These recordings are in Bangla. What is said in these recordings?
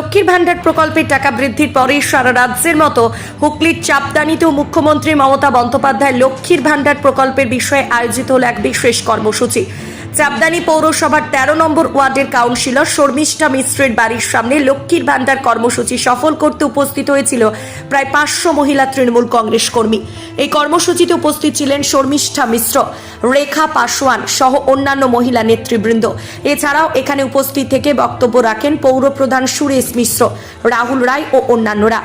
লক্ষ্মীর ভান্ডার প্রকল্পের টাকা বৃদ্ধির পরে সারা রাজ্যের মতো হুগলির চাপদানিতেও মুখ্যমন্ত্রী মমতা বন্দ্যোপাধ্যায় লক্ষ্মীর ভান্ডার প্রকল্পের বিষয়ে আয়োজিত হল এক বিশেষ কর্মসূচি। চাপদানি পৌরসভার তেরো নম্বর ওয়ার্ডের কাউন্সিলর শর্মিষ্ঠা মিশ্রের বাড়ির সামনে লক্ষ্মীর ভান্ডার কর্মসূচি সফল করতে উপস্থিত হয়েছিল প্রায় পাঁচশো মহিলা তৃণমূল কংগ্রেস কর্মী এই কর্মসূচিতে উপস্থিত ছিলেন শর্মিষ্ঠা মিশ্র রেখা পাসওয়ান সহ অন্যান্য মহিলা নেতৃবৃন্দ এছাড়াও এখানে উপস্থিত থেকে বক্তব্য রাখেন পৌরপ্রধান সুরেশ মিশ্র রাহুল রায় ও অন্যান্যরা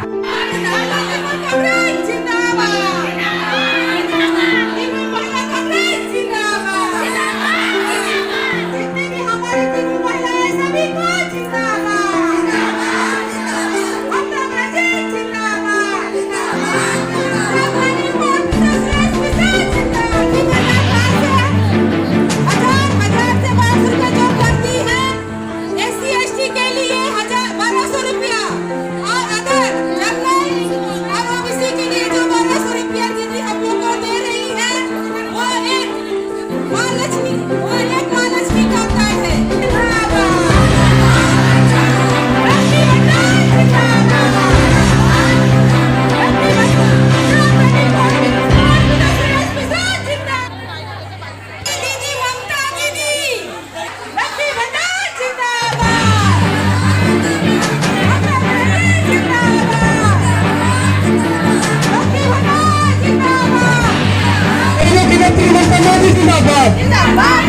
जिंदाबाद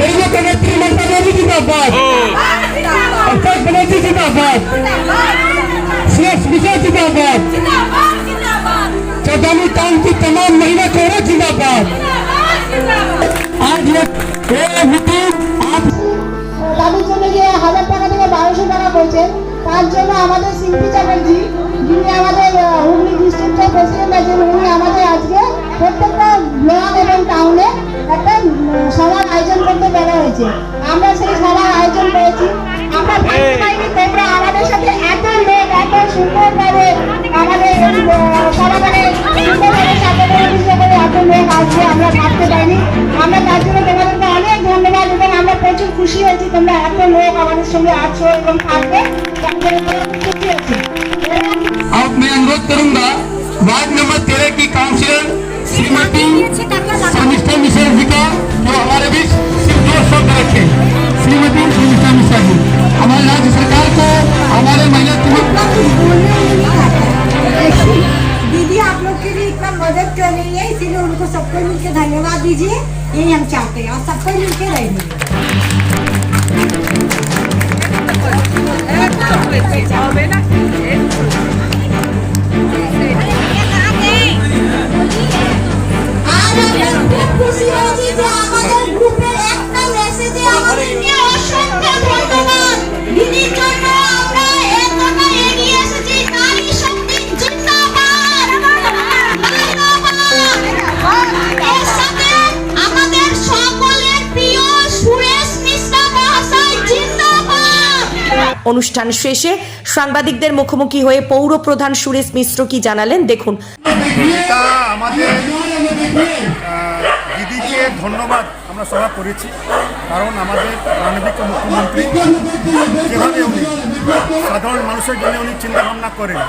गरीबों के नेत्री ममता मोदी जिंदाबाद अक्षय बनर्जी जिंदाबाद सुरेश विजय जिंदाबाद चौदानी टाउन की तमाम महिला चेहरे जिंदाबाद आज ये ये मीटिंग आप দাদুর জন্য যে হাজার টাকা থেকে বারোশো টাকা করছেন তার জন্য আমাদের শিল্পী চ্যাটার্জি যিনি আমাদের আহ, হুগলি ডিস্ট্রিক্টের প্রেসিডেন্ট আছেন উনি আমাদের আজকে প্রত্যেকটা হয়েছে আমরা সেই সভার আয়োজন করেছি আমরা ভাবতে পারিনি তোমরা আমাদের সাথে এত লোক এত সুন্দরভাবে আমাদের এই, আহ, সমাধানে সুন্দরভাবে সাথে করে এত লোক আসবে আমরা ভাবতে পারিনি আমরা তার জন্য তোমাদেরকে অনেক ধন্যবাদ এবং আমরা প্রচুর খুশি হয়েছি তোমরা এত লোক আমাদের সঙ্গে আছো এবং থাকবে তার জন্য আমরা খুব খুশি হয়েছি अब मैं अनुरोध करूंगा वार्ड नंबर तेरह की काउंसिलर श्रीमती सबको मिलकर धन्यवाद दीजिए यही हम चाहते हैं और सबको मिलकर रहेंगे অনুষ্ঠান শেষে সাংবাদিকদের মুখোমুখি হয়ে পৌরপ্রধান সুরেশ মিশ্র কি জানালেন? দেখুন। আমাদের দিদিকে ধন্যবাদ আমরা সভা করেছি, কারণ আমাদের মানবিক মুখ্যমন্ত্রী যেভাবে উনি, সাধারণ মানুষের জন্য উনি চিন্তা ভাবনা করেন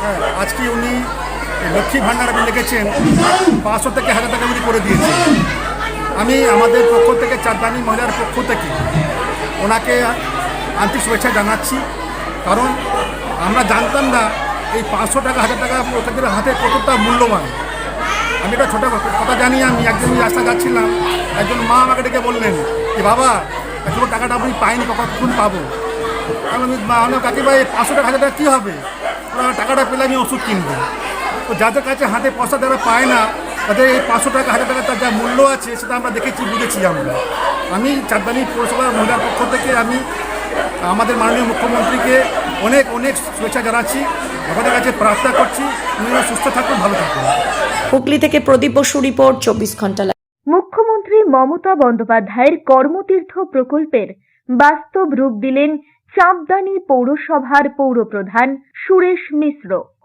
হ্যাঁ আজকে উনি লক্ষ্মী ভাণ্ডার আপনি লিখেছেন, পাঁচশো থেকে হাজার টাকা উনি করে দিয়েছেন। আমি আমাদের পক্ষ থেকে চারদানি মহিলার পক্ষ থেকে, ওনাকে আন্তরিক শুভেচ্ছা জানাচ্ছি। কারণ আমরা জানতাম না এই পাঁচশো টাকা, হাজার টাকা ওদের হাতে কতটা মূল্যবান। আমি একটা ছোটো কথা জানি আমি একদিন রাস্তা যাচ্ছিলাম, একজন মা আমাকে ডেকে বললেন যে, বাবা, এখনও টাকাটা আপনি পাইনি, কখন পাবো? আমি মা আমি কাকিমা, এই পাঁচশো টাকা, হাজার টাকা কী হবে? টাকাটা পেলে আমি ওষুধ কিনবো। তো যাদের কাছে হাতে পয়সা যারা পায় না, তাদের এই পাঁচশো টাকা, হাজার টাকা তার যা মূল্য আছে, সেটা আমরা দেখেছি, বুঝেছি আমরা। আমি চারদানি পৌরসভার মহিলার পক্ষ থেকে আমি আমাদের মাননীয় মুখ্যমন্ত্রীকে অনেক অনেক শুভেচ্ছা জানাচ্ছি। আপনাদের কাছে প্রার্থনা করছি উনি সুস্থ থাকুন ভালো থাকুন। হুগলি থেকে প্রদীপ বসু রিপোর্ট চব্বিশ ঘণ্টা। মুখ্যমন্ত্রী মমতা বন্দ্যোপাধ্যায়ের কর্মতীর্থ প্রকল্পের বাস্তব রূপ দিলেন চাঁদদানি পৌরসভার পৌরপ্রধান সুরেশ মিশ্র।